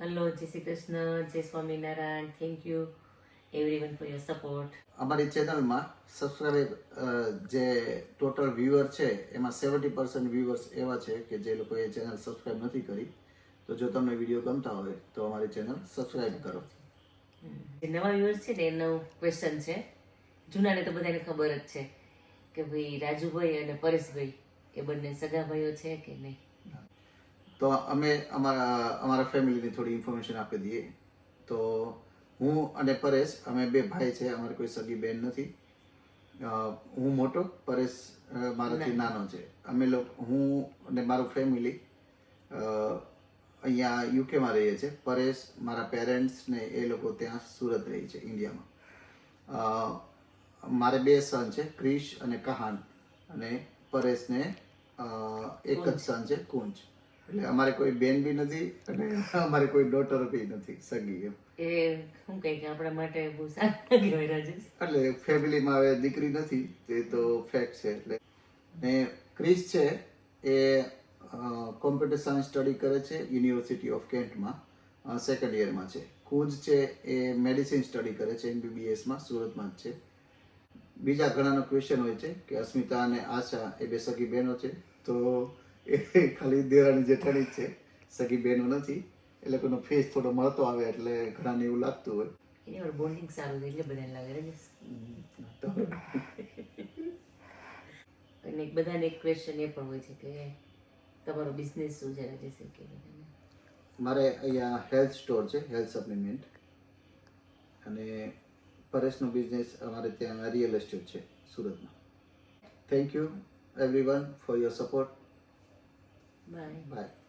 Hello જય શ્રી કૃષ્ણ જય Swaminarayan thank you everyone for your support અમારી ચેનલમાં સબસ્ક્રાઇબ જે ટોટલ વ્યુઅર છે એમાં સેવન્ટી પર્સન્ટ વ્યુઅર્સ એવા છે કે જે લોકોએ ચેનલ સબસ્ક્રાઇબ નથી કરી. તો જો તમને વીડિયો ગમતા હોય તો અમારી ચેનલ સબસ્ક્રાઇબ કરો. જે નવા વ્યુઅર્સ છે ને એનો ક્વેશ્ચન છે. જૂનાને તો બધાને ખબર જ છે કે ભાઈ રાજુભાઈ અને પરેશભાઈ એ બંને સગા ભાઈઓ છે કે નહીં? તો અમે અમારા અમારા ફેમિલીની થોડી ઇન્ફોર્મેશન આપી દઈએ. તો હું અને પરેશ અમે બે ભાઈ છે અમારે કોઈ સગી બેન નથી. હું મોટો પરેશ મારાથી નાનો. છે. અમે લોકો હું અને મારું ફેમિલી અહીંયા યુકેમાં રહીએ છીએ. પરેશ મારા પેરેન્ટ્સ ને એ લોકો ત્યાં સુરત રહી છે ઇન્ડિયામાં. મારે બે સન છે ક્રિશ અને કહાન. અને પરેશને એક જ સન છે કુંજ. એટલે અમારે કોઈ બેન બી નથી અને અમારે કોઈ ડોટર બી નથી સગી એમ. એ શું કહે કે આપણા માટે બહુ સારા કહેવાય રાજેશ. એટલે ફેમિલીમાં હવે દીકરી નથી તે તો ફેક્ટ છે. એટલે ને ક્રિસ છે એ કોમ્પ્યુટર સાયન્સ સ્ટડી કરે છે યુનિવર્સિટી ઓફ કેન્ટમાં સેકન્ડ યરમાં છે. કુંજ છે એ મેડિસિન સ્ટડી કરે છે એમબીબીએસમાં સુરતમાં જ છે. બીજા ઘણાનો ક્વેશ્ચન હોય છે કે અસ્મિતા અને આશા એ બે સગી બહેનો છે તો એ ખાલી દેરાણી જેઠાણી છે. સગી બહેનો નથી. એ લોકોનો ફેસ થોડો મળતો આવે એટલે ઘણાને એવું લાગતું હોય. એની વાર બોન્ડિંગ સારું એટલે બધાને લાગે અને એક બધાને એક ક્વેશ્ચન એ પણ હોય છે કે તમારો બિઝનેસ શું છે રાજેશ કે મારે અહીંયા હેલ્થ સ્ટોર છે હેલ્થ સપ્લિમેન્ટ અને પરેશનો બિઝનેસ અમારે ત્યાં રિયલ એસ્ટેટ છે સુરતમાં. Thank you everyone for your support 买买。